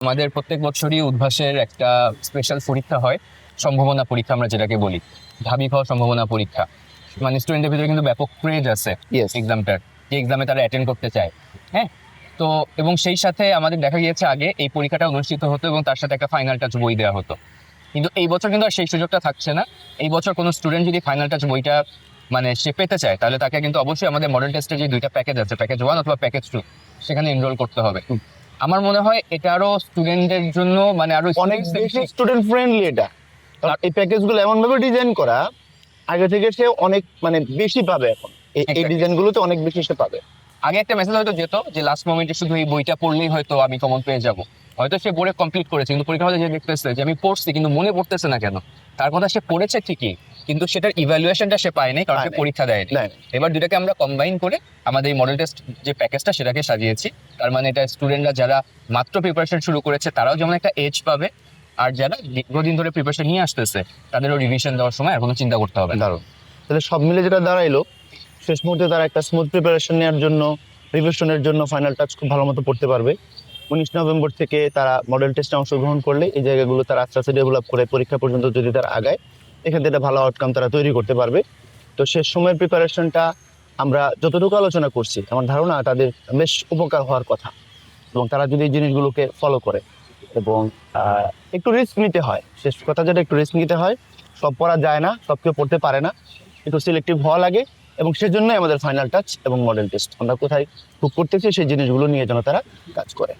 আমাদের প্রত্যেক বছরই উদ্ভাসের একটা স্পেশাল পরীক্ষা হয় সম্ভাবনা পরীক্ষা আমরা যেটাকে বলি ঢাবি খাওয়া সম্ভাবনা পরীক্ষা। মানে স্টুডেন্টের ভিতরে কিন্তু ব্যাপক ক্রেজ আছে এক্সামটার যে এক্সামে তারা অ্যাটেন্ড করতে চায় হ্যাঁ? তো এবং সেই সাথে আমাদের দেখা গিয়েছে আগে এই পরীক্ষাটা অনুষ্ঠিত হতো এবং তার সাথে একটা ফাইনাল টাচ বই দেওয়া হতো। কিন্তু এই বছর কিন্তু আর সেই সুযোগটা থাকছে না। এই বছর কোনো স্টুডেন্ট যদি ফাইনাল টাচ বইটা মানে সে পেতে চায় তাহলে তাকে কিন্তু অবশ্যই আমাদের মডেল টেস্টের যে দুইটা প্যাকেজ আছে প্যাকেজ ওয়ান অথবা প্যাকেজ টু সেখানে এনরোল করতে হবে। আমার মনে হয় এটা আরও স্টুডেন্টদের জন্য মানে আরও অনেক বেশি স্টুডেন্ট ফ্রেন্ডলি এটা। কারণ এই প্যাকেজগুলো এমন ভাবে ডিজাইন করা আগে থেকে সে অনেক মানে বেশি পাবে এখন। এই-. ডিজাইনগুলোতে অনেক বেশি সে পাবে। আগে একটা মেসেজ হয়তো যেত যে লাস্ট মোমেন্টে শুধু এই বইটা পড়লেই হয়তো আমি কমন পেয়ে যাব। হয়তো সে পড়ে কমপ্লিট করেছে কিন্তু পরীক্ষা হলে যে দেখতেছে যে আমি পড়ছি কিন্তু মনে পড়তেছে না কেন? তার কথা সে পড়েছে ঠিকই কিন্তু সেটার ইভ্যালুয়েশনটা সে পায়নি কারণ সে পরীক্ষা দেয়নি। এবার দুটাকে আমরা কম্বাইন করে আমাদের এই মডেল টেস্ট যে প্যাকেজটা সেটাকে সাজিয়েছি। তার মানে এটা স্টুডেন্টরা যারা মাত্র প্রিপারেশন শুরু করেছে তারাও যেমন একটা এজ পাবে আর যারা দীর্ঘদিন ধরে প্রিপারেশন নিয়ে আসতেছে তাদেরও রিভিশন দেওয়ার সময় আর কোনো চিন্তা করতে হবে দারুণ। তাহলে সব মিলে যেটা দাঁড়াইলো শেষ মুহূর্তে তারা একটা স্মুথ প্রিপারেশন নেওয়ার জন্য রিভিশনের জন্য ফাইনাল টাচ খুব ভালো মতো পড়তে পারবে। উনিশ নভেম্বর থেকে তারা মডেল টেস্টে অংশগ্রহণ করলে এই জায়গাগুলো তারা আস্তে আস্তে ডেভেলপ করে পরীক্ষা পর্যন্ত যদি তারা আগায় এখান থেকে ভালো আউটকাম তারা তৈরি করতে পারবে। তো শেষ সময়ের প্রিপারেশনটা আমরা যতটুকু আলোচনা করছি, আমার ধারণা তাদের বেশ উপকার হওয়ার কথা। এবং তারা যদি এই জিনিসগুলোকে ফলো করে এবং একটু রিস্ক নিতে হয়, শেষ কথা যেটা একটু রিস্ক নিতে হয়, সব পড়া যায় না, সব কেউ পড়তে পারে না, একটু সিলেক্টিভ হওয়া লাগে এবং সেজন্যই আমাদের ফাইনাল টাচ এবং মডেল টেস্ট আমরা কোথায় খুব করতেছি, সেই জিনিসগুলো নিয়ে যেন তারা কাজ করে।